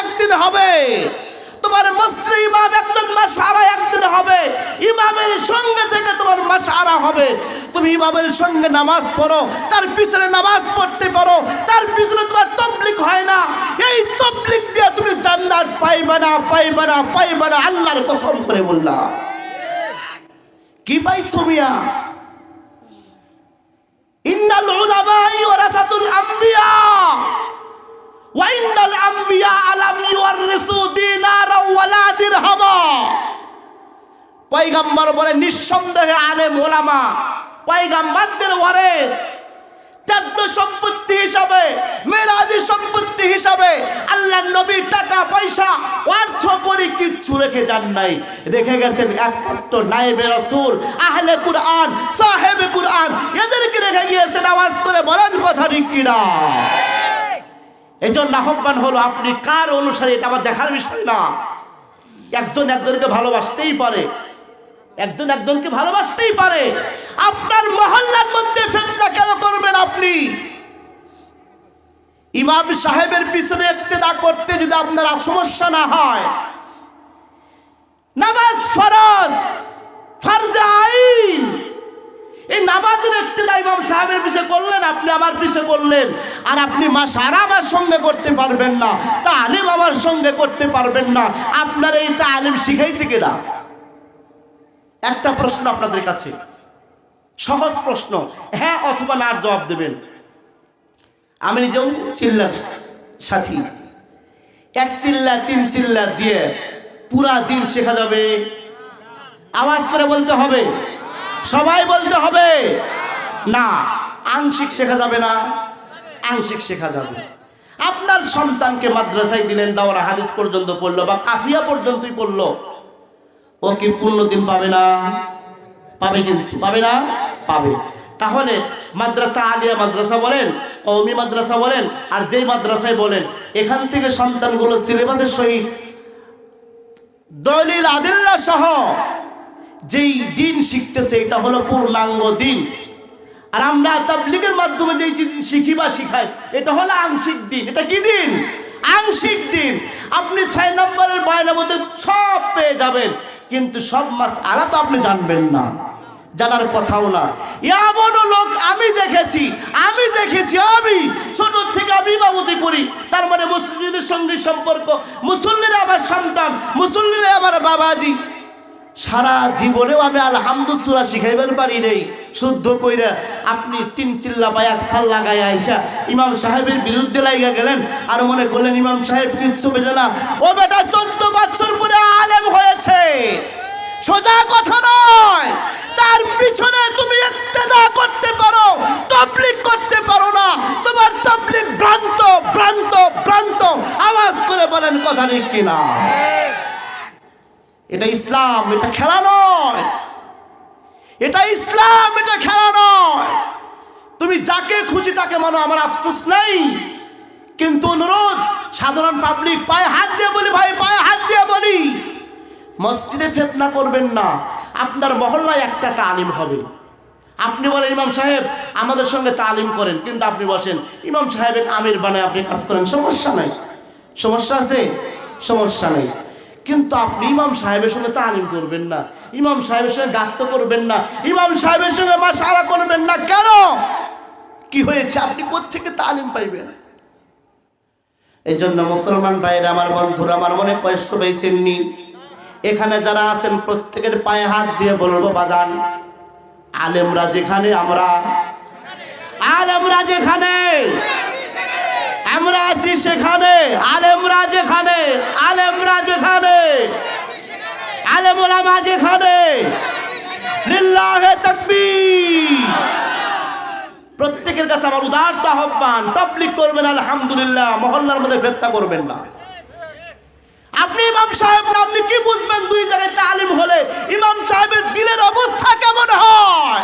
একদিন হবে। তোমার মসজিদ ইমাম একজন মাসারা একদিন হবে। ইমামের সঙ্গে থেকে তোমার মাসারা হবে। তুমি ইমামের সঙ্গে নামাজ পড়ো, তার পিছনে নামাজ পড়তে পারো, তার পিছনে তোমার তবলিক হয় না। এই তবলিক দিয়ে তুমি জান্নাত পাইবে না পাইবে না পাইবে না। আল্লাহর কসম করে বললাম। কি পাইছো মিয়া? ইন্নাল উলামাই ওয়ারাসাতুল আম্বিয়া। পয়গাম্বর বলে, নিঃসন্দেহে পয়গাম্বারদের ওয়ারেস। সম্পত্তি হিসাবে, মেরাজি সম্পত্তি হিসাবে আল্লাহ নবী টাকা, পয়সা, অর্থ করে কিচ্ছু রেখে যান নাই। রেখে গেছেন একমাত্র নায়েবে রসুল, আহলে কুরআন, সাহেব কুরআন। এদেরকে রেখে গিয়েছেন আওয়াজ করে বলেন কথা ঠিক কিনা। এই জন্য আহ্বান হলো, আপনি কার অনুসারে এটা আমার দেখার বিষয় না? একজন একজনকে ভালোবাসতেই পারে। একজন একজনকে ভালোবাসতেই পারে। আপনার মহল্লার মধ্যে ফেতনা কেন করবেন আপনি? ইমাম সাহেবের পিছনে ইক্তেদা করতে যদি আপনার সমস্যা না হয়। নামাজ ফরজ, ফরজে আইন। এই নামাজের ইক্তেদা ইমাম সাহেবের পিছে করলেন, আপনি আমার পিছে করলেন। আর আপনি মা সারা আমার সঙ্গে করতে পারবেন না তা আলিম আমার সঙ্গে করতে পারবেন না। আপনার এই তালিম শিখাইছে কিনা? একটা প্রশ্ন আপনাদের কাছে। সহজ প্রশ্ন হ্যাঁ অথবা না জবাব দেবেন। আমি নিজেও চিল্লার সাথী। এক চিল্লা, তিন চিল্লা দিয়ে পুরা দিন শেখা যাবে। আওয়াজ করে বলতে হবে সবাই বলতে হবে। না, আংশিক শেখা যাবে না, আংশিক শেখা যাবে। আপনার সন্তানকে মাদ্রাসায় দিলেন দাওরা হাদিস পর্যন্ত পড়ল বা কাফিয়া পর্যন্তই পড়ল। ও কি পূর্ণ দিন পাবে না? পাবে কিন্তু, পাবে না? পাবে। তাহলে মাদ্রাসা আলিয়া মাদ্রাসা বলেন কৌমি মাদ্রাসা বলেন, আর যেই মাদ্রাসায় বলেন, এখান থেকে সন্তানগুলো সিলেবাসের সহিত দলিল আদিল্লা সহ যেই দিন শিখতেছে, এটা হলো পূর্ণাঙ্গ দিন। আর আমরা তাবলিগের মাধ্যমে যেই শিখি বা শিখাই, এটা হলো আংশিক দিন। এটা কি দিন? আংশিক দিন। আপনি ছয় নম্বরের বয়ানের মধ্যে সব পেয়ে যাবেন, কিন্তু সব মাস আলা তো আপনি জানবেন না। জানার কথাও না। এমনও লোক আমি দেখেছি আমি দেখেছি, আমি ছোট থেকে আমি বাবুতি করি। তার মানে মুসলিমদের সঙ্গে সম্পর্ক। মুসল্লিরা আমার সন্তান, মুসল্লিরা আবার বাবাজি। সারা জীবনেও আমি আলহামদুসুরা শিখাইবার পারি নেই। শুদ্ধ কইরা আপনি তিন চিল্লা বা এক সাল লাগাই আইসা ইমাম সাহেবের বিরুদ্ধে লাইগা গেলেন আর মনে করলেন, ইমাম সাহেব, কিচ্ছু বেজে না। ও বেটা, চোদ্দ বছর পরে আলেম হয়েছে। সোজা কথা নয়। তার পিছনে তুমি ইক্তেদা করতে পারো তবলিক করতে পারো না। তোমার তবলিক ভ্রান্ত ভ্রান্ত ভ্রান্ত। আওয়াজ করে বলেন, কথা ঠিক কিনা? এটা ইসলাম, এটা খেলা নয়। এটা ইসলাম, এটা খেলা নয়। তুমি যাকে খুশি তাকে মানো, আমার আফসোস নাই। কিন্তু অনুরোধ, সাধারণ পাবলিক পায়ে হাত দিয়ে বলি ভাই, পায়ে হাত দিয়ে বলি, মসজিদে ফেতনা করবেন না। আপনার মহল্লায় একটা তালিম হবে। আপনি বলেন, ইমাম সাহেব, আমাদের সঙ্গে তালিম করেন, কিন্তু আপনি বসেন। ইমাম সাহেবের আমির বানায়, আপনি কাজ করেন। সমস্যা নাই। সমস্যা আছে? সমস্যা নেই। কিন্তু আপনি ইমাম সাহেবের সঙ্গে তালিম করবেন না। ইমাম সাহেবের সঙ্গে গাস্ত করবেন না। ইমাম সাহেবের সঙ্গে মাসারা করবেন না। কেন? কি হয়েছে? আপনি কোথেকে তালিম পাইবেন? এই জন্য মুসলমান ভাইয়েরা, আমার বন্ধুরা, আমার মনে কষ্ট পেয়েছেননি এখানে যারা আছেন, প্রত্যেকের পায়ে হাত দিয়ে বলব, বাজান, আলেমরা যেখানে, আমরা আলেমরা যেখানে, আমরা আছি সেখানে, আলেমরা যেখানে আলেমরা যেখানে আলেম ওলামা যেখানে প্রত্যেকের কাছে আমার উদারত আহ্বান তাবলিক করবেন, আলহামদুলিল্লাহ। মহল্লার মধ্যে ফেতনা করবেন না। আপনি ইমাম সাহেব আপনি কি বুঝবেন দুই জায়গায় তালিম হলে ইমাম সাহেবের দিলের অবস্থা কেমন হয়?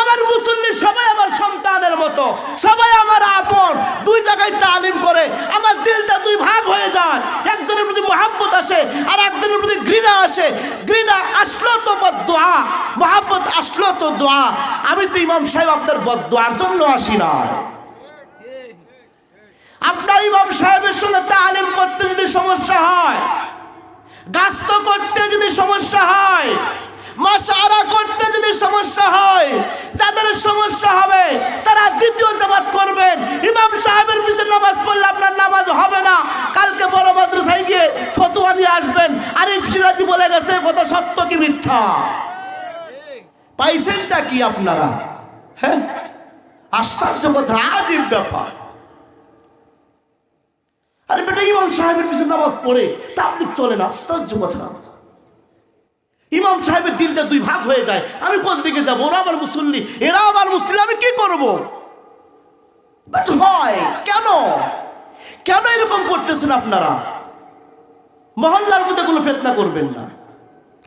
আমার মুসল্লি সবাই আমার সন্তানের মতো, সবাই আমার আপন। দুই জায়গায় তালিম করে আমার দিলটা দুই ভাগ হয়ে যায়। একজনের প্রতি মহাব্বত আসে ঘৃণা আসে, ঘৃণা আসলো তো বদোয়া মহাব্বত আসলো তো দোয়া। আমি তো ইমাম সাহেব আপনার বদোয়ার জন্য আসি না আপনার ইমাম সাহেবের সঙ্গে তালিম করতে যদি সমস্যা হয়, গাছ করতে যদি সমস্যা হয় মাসারা করতে যদি সমস্যা হয়, যাদের সমস্যা হবে, তারা দ্বিতীয় জামাত করবেন। ইমাম সাহেবের পিছনে নামাজ পড়লে আপনার নামাজ হবে না। কালকে বড় মাদ্রাসায় গিয়ে ফতুয়া নিয়ে আসবেন। আরিফ সিরাজি বলে গেছে কত সত্য কি মিথ্যা? পাইছেনটা কি আপনারা? হ্যাঁ? আশ্চর্য কথা, আজীব ব্যাপার। আরে বেটা, ইমাম সাহেবের পিছনে নামাজ পড়ে তাবলিক চলে না আশ্চর্য কথা। ইমাম সাহেবের দিলটা দুই ভাগ হয়ে যায়। আমি কোন দিকে যাব? ওরা আবার মুসল্লি। এরা আবার মুসল্লি, আমি কি করব? কেন? কেন এরকম করতেছেন আপনারা? মহল্লার মধ্যে কোনো ফেতনা করবেন না।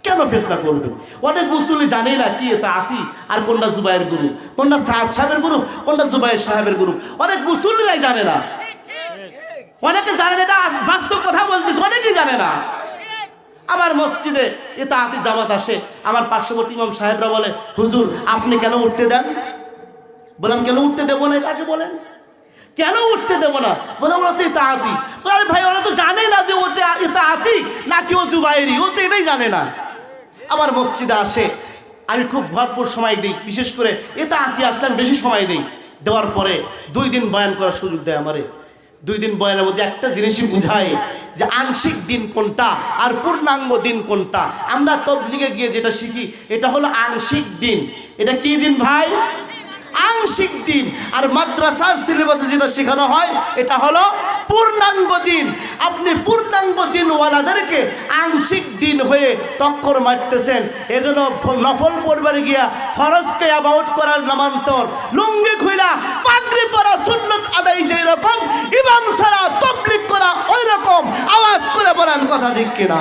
কেন ফেতনা করবেন? অনেক মুসল্লি জানে না কি এটা আতি, আর কোনটা জুবাইয়ের গ্রুপ, কোনটা সাদ সাহেবের গ্রুপ, কোনটা জুবাইয়ের সাহেবের গ্রুপ। অনেক মুসল্লিরাই জানে না। অনেকে জানে না, এটা বাস্তব কথা বলতেছে, অনেকেই জানে না। আমার মসজিদে এটা আতি জামাত আসে। আমার পার্শ্ববর্তী ইমাম সাহেবরা বলে, হুজুর, আপনি কেন উঠতে দেন? বললাম, কেন উঠতে দেবো না? এটাকে বলেন। কেন উঠতে দেবো না? বলে, ওরা তো এটা আতি বলে, ভাই, ওরা তো জানে না যে ওতে এটা আতি নাকি ও জুবাইরি। ও তো এটাই জানে না। আমার মসজিদে আসে। আমি খুব ভরপুর সময় দিই। বিশেষ করে এটা আতি আসলে আমি বেশি সময় দিই। দেওয়ার পরে দুই দিন বয়ান করার সুযোগ দেয় আমারে। দুই দিন বয়ানের মধ্যে একটা জিনিসই বুঝায় যে আংশিক দিন কোনটা আর পূর্ণাঙ্গ দিন কোনটা। আমরা তবলিগে গিয়ে যেটা শিখি, এটা হলো আংশিক দিন। এটা কি দিন ভাই? আংশিক দিন। আর মাদ্রাসার সিলেবাসে যেটা শেখানো হয়, এটা হলো পূর্ণাঙ্গ দিন। আপনি পূর্ণাঙ্গ দিনওয়ালাদেরকে আংশিক দিন হয়ে টক্কর মারতেছেন। এজন্য নফল পরিবারে গিয়া ফরজকে অ্যাবাউট করার নামান্তর। লুঙ্গি খুইলা পাগড়ি পরা সুন্নত আদায় যেই রকম ইমাম সারা তবলিক করা ওই রকম আওয়াজ করে বলেন কথা ঠিক কিনা?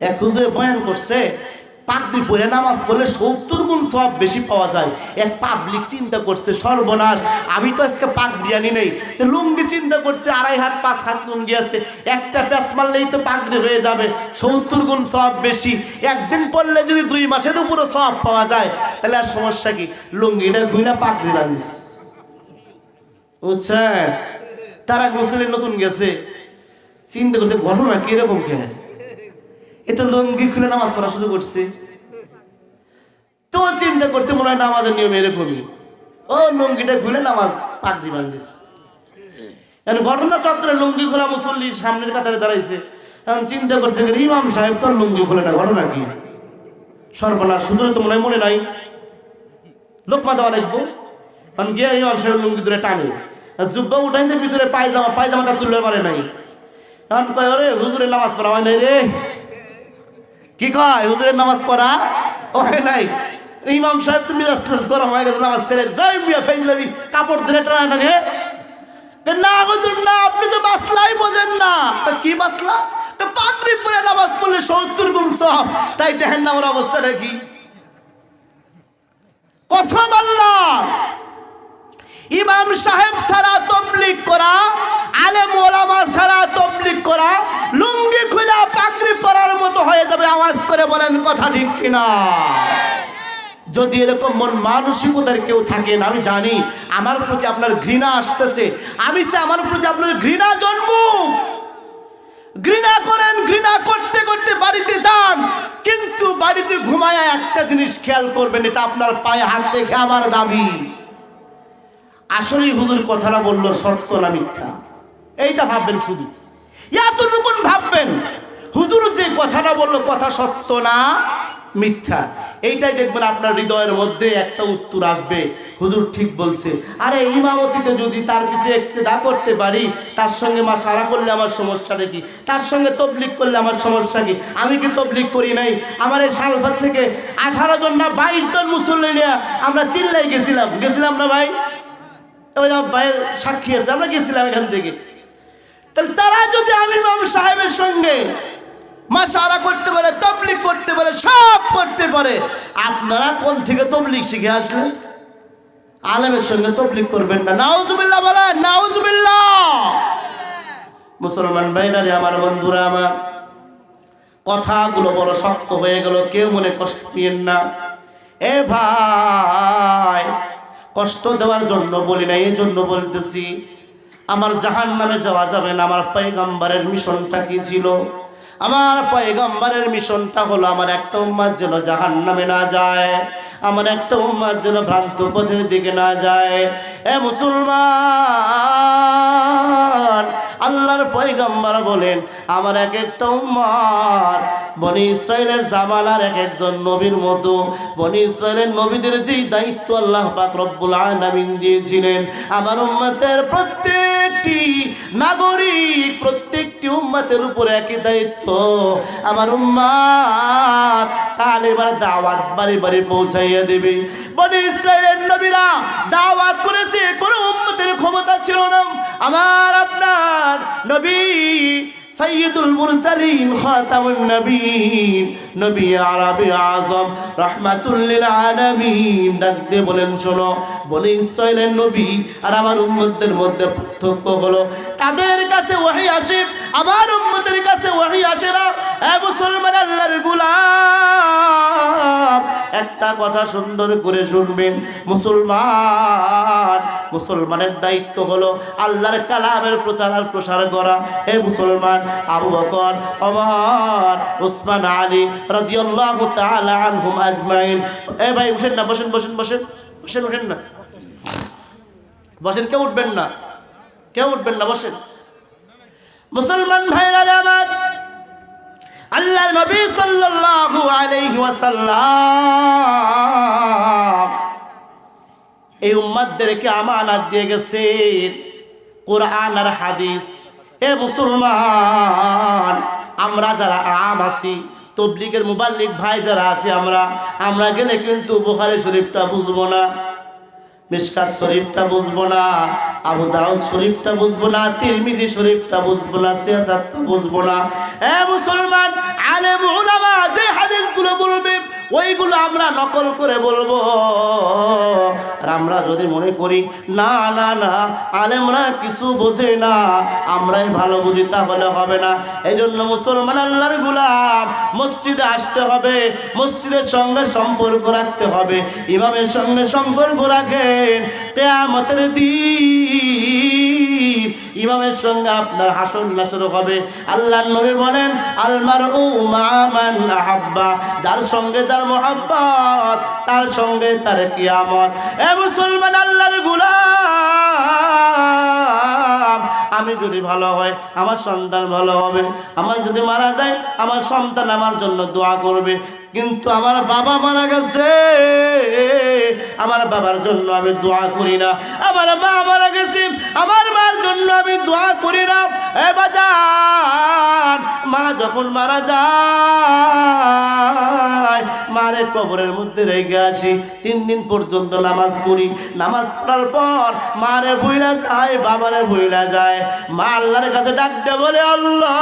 এক বয়ান করছে, পাগড়ি পরে নামাজ পড়লে সত্তর গুণ সব বেশি পাওয়া যায়। এক পাবলিক চিন্তা করছে, সর্বনাশ, আমি তো আজকে পাগড়ি আনি নেই। তো লুঙ্গি চিন্তা করছে, আড়াই হাত, পাঁচ হাত লুঙ্গি আছে। একটা প্যাঁচ মারলেই তো পাগড়ি হয়ে যাবে। সত্তর গুণ সব বেশি। একদিন পড়লে যদি দুই মাসের উপরে সব পাওয়া যায়, তাহলে আর সমস্যা কি? লুঙ্গিটা ঘুরে পাগড়ি বাঁধিস। তারা গোসলে নতুন গেছে। চিন্তা করছে ঘটনা কীরকম কে? এ তো লুঙ্গি খুলে নামাজ পড়া শুরু করছে। তো চিন্তা করছে মনে হয় নামাজের নিয়ম এরকমই। ও লুঙ্গিটা খুলে নামাজ পাগড়ি বান্ধিস এখন ঘটনা চক্রে লুঙ্গি খোলা মুসল্লি সামনের কাতারে দাঁড়াইছে। এখন চিন্তা করছে ইমাম সাহেব তোর লুঙ্গি খুলে না, ঘটনা কি? সর্বনাশ, শুধু তো মনে মনে নাই। লোকমা দেওয়া লিখব কারণ গিয়ে ইমাম সাহেব লুঙ্গি ধরে টানে। জুব্বা উঠাইছে ভিতরে পায়জামা পায়জামা তার তুলতে পারে নাই। এখন কয়, ওরে, হুজুরের নামাজ পড়া হয় নাই রে। কি কয়, হুজুরের নামাজ পড়া হয় নাই? ইমাম সাহেব, তুমি জাস্টিস গরম হয়ে গেছে, নামাজ ছেড়ে যাই মিয়া ফেজলামি কাপড় ধরে টানা টানে না হুজুর না আপনি তো বাসলাই বোঝেন না। কি বাসলা? তো পাগড়ি পরে নামাজ পড়লে সত্তর গুণ সব তাই দেখেন না আমার অবস্থাটা কি? কসম আল্লাহ! ইমাম সাহেব সারা তবলিক করা, আলেম ওলামা সারা তবলিক করা, লুঙ্গি খুলা পাগড়ি পরার মতো হয়ে যাবে, আওয়াজ করে বলেন কথা ঠিক কিনা? যদি এরকম মন মানসিকতার কেউ থাকেন আমি জানি আমার প্রতি আপনার ঘৃণা আসতেছে। আমি চাই আমার প্রতি আপনার ঘৃণা জন্ম ঘৃণা করেন, ঘৃণা করতে করতে বাড়িতে যান, কিন্তু বাড়িতে ঘুমায় একটা জিনিস খেয়াল করবেন, এটা আপনার পায়ে হাত রেখে আমার দাবি। আসলেই হুজুর কথাটা বলল সত্য না মিথ্যা? এইটা ভাববেন শুধু। এতটুকুন ভাববেন, হুজুর যে কথাটা বলল, কথা সত্য না মিথ্যা? এইটাই দেখবেন আপনার হৃদয়ের মধ্যে একটা উত্তর আসবে, হুজুর ঠিক বলছে। আরে ইমামতিতে যদি তার পিছিয়ে একতেদা করতে পারি, তার সঙ্গে মা সারা করলে আমার সমস্যাটা কি? তার সঙ্গে তবলিক করলে আমার সমস্যা কি? আমি কি তবলিক করি নাই? আমার এই সালফার থেকে আঠারো জন না বাইশ জন মুসল্লি নিয়ে আমরা চিল্লাই গেছিলাম। গেছিলাম না ভাই? ওই ভাইয়ের সাক্ষী আছে, আমরা গেছিলাম এখান থেকে। তাহলে তারা যদি আমি ইমাম সাহেবের সঙ্গে মাসারা করতে পারে তবলিক করতে পারে, সব করতে পারে, আপনারা কোন থেকে তবলিক শিখে আসলেন? আলেমের সঙ্গে তবলিক করবেন না। নাউজুবিল্লাহ বলেন, নাউজুবিল্লাহ। মুসলমান ভাইরা রে, আমার বন্ধুরা, আমার কথাগুলো বড় শক্ত হয়ে গেল, কেউ মনে কষ্ট নিয়েন না। এ ভাই কষ্ট দেওয়ার জন্য বলি না, এই জন্য বলতেছি, আমার জাহান নামে যাওয়া যাবে না, আমার পৈগম্বরের মিশনটা কি ছিল? আমার পয়গম্বরের মিশনটা হলো আমার একটা উম্মাদ যেন জাহান নামে না যায়, আমার একটা উম্মাদ যেন ভ্রান্ত পথের দিকে না যায়। এ মুসলমান, আল্লাহর পয়গম্বর বলেন, আমার এক একটা উম্মাদ বনি ইসরায়েলের জামানার এক একজন নবীর মতো। বনি ইসরায়েলের নবীদের যেই দায়িত্ব আল্লাহ পাক রব্বুল আলামিন দিয়েছিলেন, আমার উম্মতের প্রত্যেকটি নাগরিক, প্রত্যেকটি উম্মতের উপরে একই দায়িত্ব। আমার উম্মাদ তাহলে এবার দাওয়াত বাড়ি বাড়ি পৌঁছাইয়া দেবে। বনি ইসরায়েলের নবীরা দাওয়াত করেছে, কোনো উম্মতের ক্ষমতা ছিল না। আমার আপনার নবী সৈয়দুল মুরসালিন খাতামুন নবীন। নবী আরবি আজম রাহমাতুল্লিল আলামিন। ডাক দিয়ে বলেন, শোনো বলে ইসরায়েলের নবী আর আমার উম্মতদের মধ্যে পার্থক্য হলো কাদের কাছে ওয়াহি আসে, আমার উম্মতের কাছে ওয়াহি আসে না। এ মুসলমান আল্লাহর গুলাম, একটা কথা সুন্দর করে শুনবেন, মুসলমান মুসলমানের দায়িত্ব হলো আল্লাহর কালামের প্রচার আর প্রসার করা। হে মুসলমান, আবু বকর, ওমর, উসমান, আলী রাদিয়াল্লাহু তাআলা আনহুম আজমাইন। এ ভাই, উঠেন না, বসেন বসেন বসেন বসেন, উঠেন না। বসেন, কেউ উঠবেন না। কেউ উঠবেন না, বসেন। মুসলমান ভাইরা আমার, আল্লাহর নবী সাল্লাল্লাহু আলাইহি ওয়াসাল্লাম এই উম্মাদদেরকে আমানত দিয়ে গেছেন কোরআন আর হাদিস। এ মুসলমান, আমরা যারা আম আছি, তবলিগের মুবাল্লিক ভাই যারা আছে আমরা আমরা গেলে কিন্তু বুখারি শরীফটা বুঝব না মিসকাত শরীফটা বুঝব না, আবু দাউদ শরীফটা বুঝব না, তিরমিজি শরীফটা বুঝব না, সিয়াসাতটা বুঝব না। এ মুসলমান, আলেম উলামা যে হাদিসগুলো বলবে ওইগুলো আমরা নকল করে বলব। আর আমরা যদি মনে করি, না না না, আলেমরা কিছু বোঝে না, আমরাই ভালো বুঝি, তাহলে হবে না। এই জন্য মুসলমান আল্লাহর গুলাম, মসজিদে আসতে হবে, মসজিদের সঙ্গে সম্পর্ক রাখতে হবে। ইমামের সঙ্গে সম্পর্ক রাখেন, কেয়ামতের দিন। ইমামের সঙ্গে আপনার হাসন নাসর হবে। আল্লাহ নবী বলেন আলমার ও মামান আহাব্বা। যার সঙ্গে যার মোহাব্বত, তার সঙ্গে তার কিয়ামত। এ মুসলমান আল্লাহর গুলাম, আমি যদি ভালো হয় আমার সন্তান ভালো হবে। আমার যদি মারা যায়, আমার সন্তান আমার জন্য দোয়া করবে। কিন্তু আমার বাবা মারা গেছে। আমার বাবার জন্য আমি দোয়া করি না। আমার মা মারা গেছে। আমার মার জন্য আমি দোয়া করি না। এ বাজান, মা যখন মারা যায়, মারে কবরের মধ্যে রেখে আসি। তিন দিন পর্যন্ত নামাজ পড়ি। নামাজ পড়ার পর মারে ভুইলা যায়, বাবারে ভুইলা যায়। মা আল্লাহর কাছে ডাকতে বলে, আল্লাহ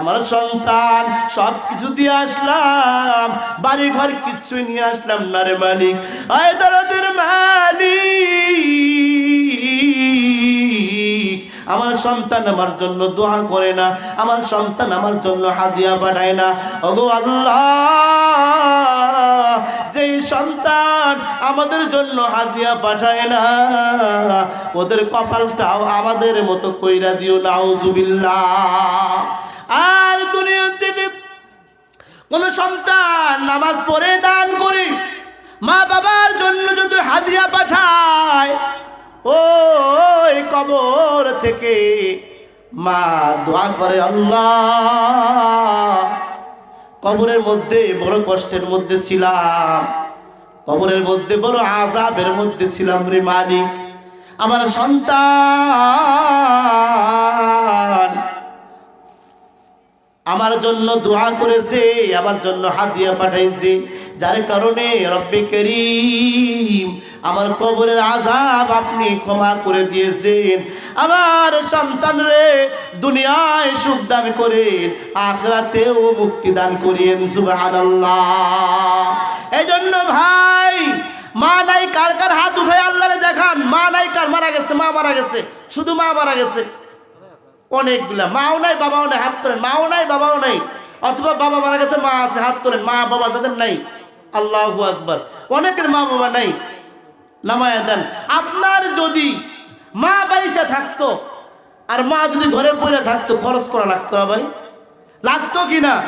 আমার সন্তান সব কিছু দিয়ে আসলাম বাড়ি ঘর কিচ্ছুই নিয়ে আসলাম না রে মালিক। আয় দরদের মালিক। আমার সন্তান আমার জন্য দোয়া করে না, আমার সন্তান আমার জন্য হাদিয়া পাঠায় না। ওগো আল্লাহ, যেই সন্তান আমাদের জন্য হাদিয়া পাঠায় না, ওদের কপালটাও আমাদের মতো কইরা দিও না আর দুনিয়া থেকে কোন সন্তান নামাজ পড়ে দান করে, মা বাবার জন্য যদি হাদিয়া পাঠায়, ওই কবর থেকে মা দোয়া করে আল্লাহ। কবরের মধ্যে বড় কষ্টের মধ্যে ছিলাম, কবরের মধ্যে বড় আজাবের মধ্যে ছিলাম রে মালিক। আমার সন্তান আমার জন্য দোয়া করেছে, আমার জন্য হাতিয়া পাঠাইছে। যার কারণে রব্বে করিম আমার কবরের আজাব আপনি ক্ষমা করে দিয়েছেন। আমার সন্তান রে, দুনিয়ায় সুখ দান করেন, আখরাতেও মুক্তি দান করিয়েন সুবহানাল্লাহ। এই জন্য ভাই, মা নাই কার কার হাত উঠায় আল্লাহরে দেখান। মা নাই কার, মারা গেছে, মা মারা গেছে, শুধু মা মারা গেছে। অনেকগুলা। মাও নাই, বাবাও নাই, হাত তোলেন। মাও নাই, বাবাও নাই। অথবা বাবা মারা গেছে, মা আছে, হাত তোলেন। মা, বাবা তাদের নাই। আল্লাহ আকবর। অনেকের মা, বাবা নাই। নামায়া দেন। আপনার যদি মা বাড়িচা থাকতো, আর মা যদি ঘরে পড়ে থাকতো, খরচ করা লাগতো না ভাই? লাগতো কি না?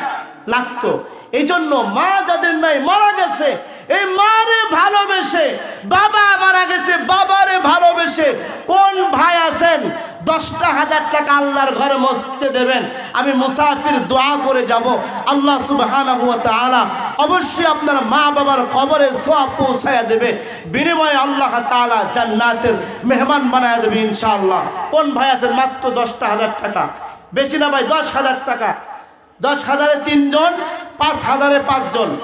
লাগতো। এই জন্য মা যাদের নাই, মারা গেছে এই মারে ভালোবেসে, বাবা মারা গেছে, বাবারে ভালোবেসে। কোন ভাই আছেন? দশটা হাজার টাকা আল্লাহর ঘরে মসজিদে দেবেন। আমি মুসাফির দোয়া করে যাব। আল্লাহ তাআলা অবশ্যই আপনার মা বাবার কবরে সওয়াব পৌঁছায়া দেবে। বিনিময়ে আল্লাহ তাআলা জান্নাতের মেহমান বানায় দেবে ইনশাআল্লাহ। কোন ভাই আছেন? মাত্র দশটা হাজার টাকা। বেশি না ভাই, দশ হাজার টাকা। দশ হাজারে তিনজন, পাঁচ হাজারে পাঁচজন।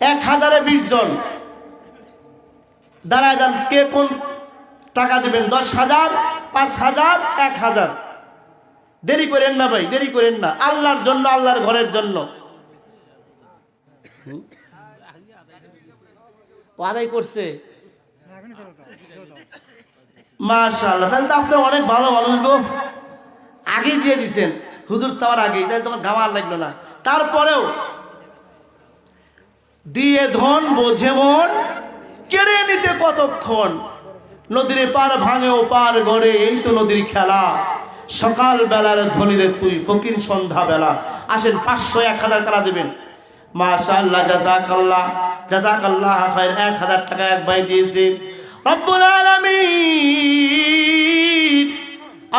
এক হাজারে বিশ জন। দাঁড়ায় যান কে কোন টাকা দেবেন? দশ হাজার পাঁচ হাজার এক হাজার। দেরি করেন না ভাই দেরি করেন না। আল্লাহর জন্য আল্লাহর ঘরের জন্য। আদায় করছে। মাশাআল্লাহ তাহলে তো আপনি অনেক ভালো মানুষ গো। আগেই দিয়ে দিছেন। হুজুর চাওয়ার আগেই তাহলে তোমার গামার লাগল না। তারপরেও দিয়ে ধন বোঝে মন, কেড়ে নিতে কতক্ষণ? নদীর পার ভাঙে ও পার গড়ে, এই তো নদীর খেলা। সকাল বেলার ধনিরে তুই ফকির সন্ধ্যা বেলা আসেন পাঁচশো এক হাজার টাকা দেবেন? মাশাআল্লাহ জাজাকাল্লাহ জাজাকাল্লাহ খায়ের এক হাজার টাকা এক ভাই দিয়েছে।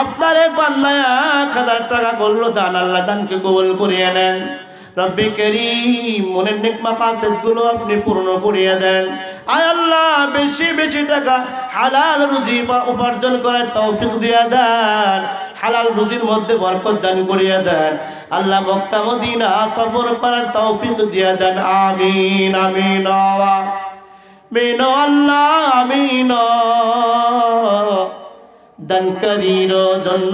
আপনার এক বান্দায় এক হাজার টাকা করল, দান আল্লাহ দানকে কবল করিয়ে নেন। রব্বি করিম, মনের নেক মাকাসেদগুলো আপনি পূর্ণ করিয়ে দেন। আয় আল্লাহ, বেশি বেশি টাকা হালাল রুজি উপার্জন করার তৌফিক দিয়ে দেন। হালাল রুজির মধ্যে বরকত দান করিয়ে দেন। আল্লাহ মক্কা, মদিনা সফর করার তৌফিক দিয়ে দেন। আমিন আমিন মিন আল্লাহ, আমিন দানকারীর জন্য